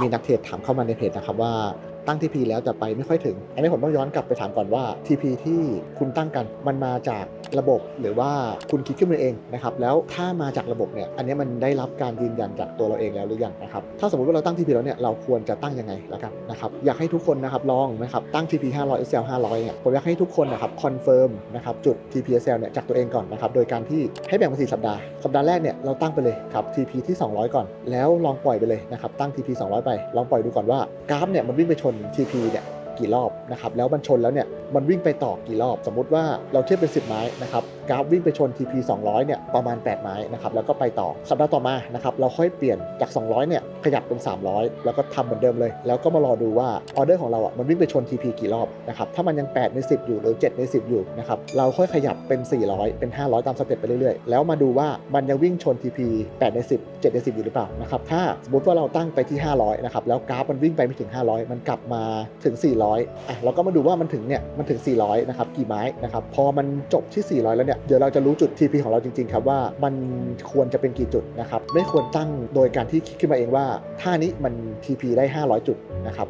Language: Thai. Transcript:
มีนักเทรดถามเข้ามาในเพจนะครับว่าตั้ง TP แล้วแต่ไปไม่ค่อยถึง อันนี้ผมต้องย้อนกลับไปถามก่อนว่า TP ที่คุณตั้งกันมันมาจาก ระบบหรือว่าคุณคิดขึ้นมาเองนะครับแล้วถ้ามาจากระบบเนี่ยอันนี้มันได้รับการยืนยันจากตัวเราเองแล้วหรือยังนะครับถ้าสมมติว่าเราตั้ง TP แล้วเนี่ยเราควรจะตั้งยังไงแล้วกันนะครับอยากให้ทุกคนนะครับลองนะครับตั้ง TP 500 SL 500เนี่ยผมอยากให้ทุกคนนะครับคอนเฟิร์มนะครับจุด TP SL เนี่ยจากตัวเองก่อนนะครับโดยการที่ให้แบ่งเป็น4สัปดาห์สัปดาห์แรกเนี่ยเราตั้งไปเลยครับ TP ที่ 200 ก่อน แล้วลองปล่อยไปเลยนะครับตั้ง TP 200 ไปลองปล่อยดูก่อนว่ากราฟเนี่ยมันวิ่งไปชน TP เนี่ยกี่รอบนะครับแล้วมันชนแล้วเนี่ย มันวิ่งไปต่อกี่รอบ สมมติว่าเราเทียบเป็น 10 ไม้นะครับกราฟวิ่งไปชน TP 200เนี่ยประมาณ 8 ไม้นะครับแล้วก็ไปต่อสัปดาห์ต่อมานะครับเราค่อยเปลี่ยนจาก 200เนี่ยขยับเป็น 300 แล้วก็ทำเหมือนเดิมเลย แล้วก็มารอดูว่าออเดอร์ของเราอะมันวิ่งไปชน TP กี่รอบนะครับถ้ามันยัง 8 ใน 10 อยู่หรือ 7 ใน 10 อยู่นะครับเราค่อยขยับเป็น 400 เป็น 500 ตามสเต็ปไปเรื่อยๆ แล้วมาดูว่ามันยังวิ่งชน TP 8 ใน 10 7 ใน 10 อยู่หรือเปล่านะครับถ้าสมมติว่าเราตั้งไปที่ 500นะครับแล้วกราฟมันวิ่งไปไม่ถึง 500 มันกลับมาถึง 400อะเราก็มาดูว่ามันถึงเนี่ยมันถึง 400 นะครับ กี่ไม้นะครับ พอมันจบที่ 400 แล้วเนี่ย เดี๋ยวเราจะรู้จุด TP ของเราจริง ๆ ครับว่ามันควรจะเป็นกี่จุดนะครับ ไม่ควรตั้งโดยการที่คิดขึ้นมาเองว่าท่านี้มัน TP ได้ 500 จุดนะครับ